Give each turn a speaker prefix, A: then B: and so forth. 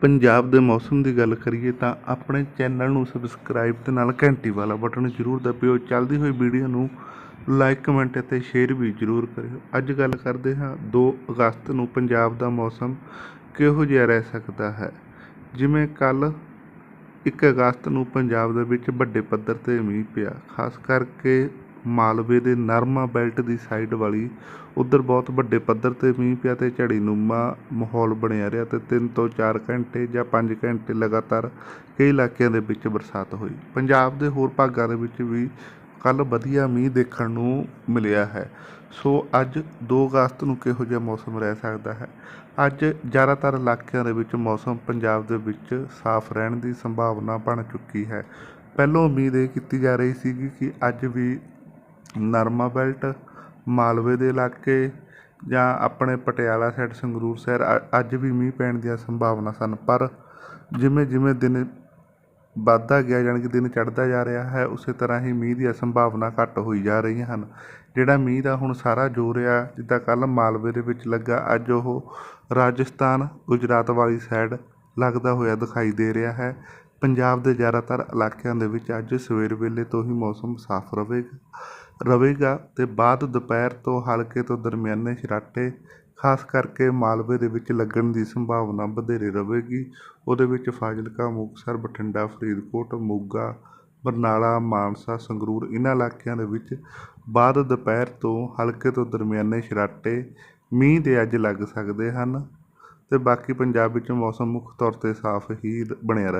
A: ਪੰਜਾਬ ਦੇ ਮੌਸਮ ਦੀ ਗੱਲ ਕਰੀਏ ਤਾਂ ਆਪਣੇ ਚੈਨਲ ਨੂੰ ਸਬਸਕ੍ਰਾਈਬ ਤੇ ਨਾਲ ਘੰਟੀ ਵਾਲਾ ਬਟਨ ਜ਼ਰੂਰ ਦਬਿਓ। ਚੱਲਦੀ ਹੋਈ ਵੀਡੀਓ ਨੂੰ ਲਾਈਕ ਕਮੈਂਟ ਅਤੇ ਸ਼ੇਅਰ ਵੀ ਜ਼ਰੂਰ ਕਰਿਓ। ਅੱਜ ਗੱਲ ਕਰਦੇ ਹਾਂ 2 ਅਗਸਤ ਨੂੰ ਪੰਜਾਬ ਦਾ ਮੌਸਮ ਕਿਹੋ ਜਿਹਾ ਰਹਿ ਸਕਦਾ ਹੈ? ਜਿਵੇਂ ਕੱਲ 1 ਅਗਸਤ ਨੂੰ ਪੰਜਾਬ ਦੇ ਵਿੱਚ ਵੱਡੇ ਪੱਧਰ ਤੇ ਮੀਂਹ ਪਿਆ, ਖਾਸ ਕਰਕੇ ਮਾਲਵੇ ਦੇ ਨਰਮਾ ਬੈਲਟ ਦੀ ਸਾਈਡ ਵਾਲੀ, ਉੱਧਰ ਬਹੁਤ ਵੱਡੇ ਪੱਧਰ ਤੇ ਮੀਂਹ ਪਿਆ ਅਤੇ ਝੜੀਨੁਮਾ ਮਾਹੌਲ ਬਣਿਆ ਰਿਹਾ ਅਤੇ ਤਿੰਨ ਤੋਂ ਚਾਰ ਘੰਟੇ ਜਾਂ ਪੰਜ ਘੰਟੇ ਲਗਾਤਾਰ ਕਈ ਇਲਾਕਿਆਂ ਦੇ ਵਿੱਚ ਬਰਸਾਤ ਹੋਈ। ਪੰਜਾਬ ਦੇ ਹੋਰ ਭਾਗਾਂ ਦੇ ਵਿੱਚ ਵੀ ਕੱਲ੍ਹ ਵਧੀਆ ਮੀਂਹ ਦੇਖਣ ਨੂੰ ਮਿਲਿਆ ਹੈ। ਸੋ ਅੱਜ 2 ਅਗਸਤ ਨੂੰ ਕਿਹੋ ਜਿਹਾ ਮੌਸਮ ਰਹਿ ਸਕਦਾ ਹੈ? ਅੱਜ ਜ਼ਿਆਦਾਤਰ ਇਲਾਕਿਆਂ ਦੇ ਵਿੱਚ ਮੌਸਮ ਪੰਜਾਬ ਦੇ ਵਿੱਚ ਸਾਫ਼ ਰਹਿਣ ਦੀ ਸੰਭਾਵਨਾ ਬਣ ਚੁੱਕੀ ਹੈ। ਪਹਿਲੋਂ ਉਮੀਦ ਇਹ ਕੀਤੀ ਜਾ ਰਹੀ ਸੀਗੀ ਕਿ ਅੱਜ ਵੀ ਨਰਮਾ ਬੈਲਟ, ਮਾਲਵੇ ਦੇ ਇਲਾਕੇ ਜਾਂ ਆਪਣੇ ਪਟਿਆਲਾ ਸਾਈਡ ਸੰਗਰੂਰ ਸ਼ਹਿਰ ਅੱਜ ਵੀ ਮੀਂਹ ਪੈਣ ਦੀਆਂ ਸੰਭਾਵਨਾ ਸਨ। ਪਰ ਜਿਵੇਂ ਜਿਵੇਂ ਦਿਨ ਵੱਧਦਾ ਗਿਆ, ਜਾਣੀ ਕਿ ਦਿਨ ਚੜ੍ਹਦਾ ਜਾ ਰਿਹਾ ਹੈ, ਉਸੇ ਤਰ੍ਹਾਂ ਹੀ ਮੀਂਹ ਦੀਆਂ ਸੰਭਾਵਨਾ ਘੱਟ ਹੋਈ ਜਾ ਰਹੀਆਂ ਹਨ। ਜਿਹੜਾ ਮੀਂਹ ਦਾ ਹੁਣ ਸਾਰਾ ਜ਼ੋਰ ਆ, ਜਿੱਦਾਂ ਕੱਲ ਮਾਲਵੇ ਦੇ ਵਿੱਚ ਲੱਗਾ, ਅੱਜ ਉਹ ਰਾਜਸਥਾਨ, ਗੁਜਰਾਤ ਵਾਲੀ ਸਾਈਡ ਲੱਗਦਾ ਹੋਇਆ ਦਿਖਾਈ ਦੇ ਰਿਹਾ ਹੈ। ਪੰਜਾਬ ਦੇ ਜ਼ਿਆਦਾਤਰ ਇਲਾਕਿਆਂ ਦੇ ਵਿੱਚ ਅੱਜ ਸਵੇਰ ਵੇਲੇ ਤੋਂ ਹੀ ਮੌਸਮ ਸਾਫ਼ ਰਹੇਗਾ ਰਹੇਗਾ ਅਤੇ ਬਾਅਦ ਦੁਪਹਿਰ ਤੋਂ ਹਲਕੇ ਤੋਂ ਦਰਮਿਆਨੇ ਛਰਾਟੇ ਖਾਸ ਕਰਕੇ ਮਾਲਵੇ ਦੇ ਵਿੱਚ ਲੱਗਣ ਦੀ ਸੰਭਾਵਨਾ ਵਧੇਰੇ ਰਹੇਗੀ ਉਹਦੇ ਵਿੱਚ ਫਾਜ਼ਿਲਕਾ, ਮੁਕਤਸਰ, ਬਠਿੰਡਾ, ਫਰੀਦਕੋਟ, ਮੋਗਾ, ਬਰਨਾਲਾ, ਮਾਨਸਾ, ਸੰਗਰੂਰ ਇਹਨਾਂ ਇਲਾਕਿਆਂ ਦੇ ਵਿੱਚ ਬਾਅਦ ਦੁਪਹਿਰ ਤੋਂ ਹਲਕੇ ਤੋਂ ਦਰਮਿਆਨੇ ਛਰਾਟੇ ਮੀਂਹ ਦੇ ਅੱਜ ਲੱਗ ਸਕਦੇ ਹਨ ਤੇ ਬਾਕੀ ਪੰਜਾਬ ਵਿੱਚ ਮੌਸਮ ਮੁੱਖ ਤੌਰ ਤੇ ਸਾਫ਼ ਹੀ ਰ- ਬਣਿਆ ਰਹੇ